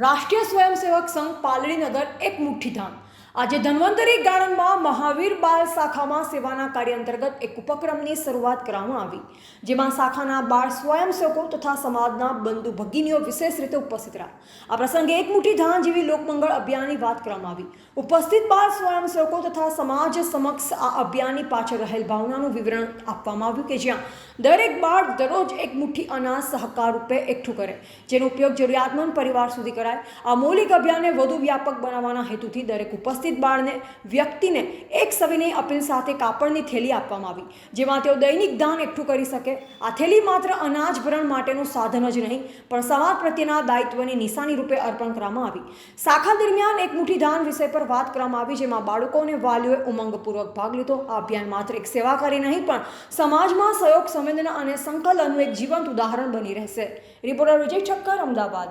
રાષ્ટ્રીય સ્વયંસેવક સંઘ પાલડી નગર એક મુઠ્ઠી ધામ. આજે ધન્વંતરી ગાર્ડનમાં મહાવીર બાળ શાખામાં સેવાના કાર્ય અંતર્ગત એક ઉપક્રમની શરૂઆત કરવામાં આવી, જેમાં શાખાના બાળ સ્વયંસેવકો તથા સમાજના બંધુ ભગીનીઓ વિશેષ રીતે ઉપસ્થિત રહ્યા. આ પ્રસંગે એક મુઠ્ઠી ધાન જેવી લોકમંગળ અભિયાનની વાત કરવામાં આવી. ઉપસ્થિત બાળ સ્વયંસેવકો તથા સમાજ સમક્ષ આ અભિયાનની પાછળ રહેલ ભાવનાનું વિવરણ આપવામાં આવ્યું કે જ્યાં દરેક બાળ દરરોજ એક મુઠ્ઠી અનાજ સહકાર રૂપે એકઠું કરે, જેનો ઉપયોગ જરૂરિયાતમંદ પરિવાર સુધી કરાય. આ મૌલિક અભિયાનને વધુ વ્યાપક બનાવવાના હેતુથી દરેક ઉપસ્થિત બાળને, વ્યક્તિને એક સવિનય અપીલ સાથે કાપડની થેલી આપવામાં આવી, જેમાં તેઓ દૈનિક દાન એકઠું કરી શકે. આ થેલી માત્ર અનાજ ભરણ માટેનું સાધન જ નહીં, પણ સમાજ પ્રત્યેના દાયિત્વની નિશાની રૂપે અર્પણ કરવામાં આવી. શાખા દરમિયાન એક મુઠ્ઠી દાન વિષય પર વાત કરવામાં આવી, જેમાં બાળકો અને વાલીઓએ ઉમંગપૂર્વક ભાગ લીધો. આ અભિયાન માત્ર એક સેવાકારી નહીં, પણ સમાજમાં સહયોગ સંવેદના અને સંકલનનું એક જીવંત ઉદાહરણ બની રહેશે. રિપોર્ટર વિજય ઠક્કર, અમદાવાદ.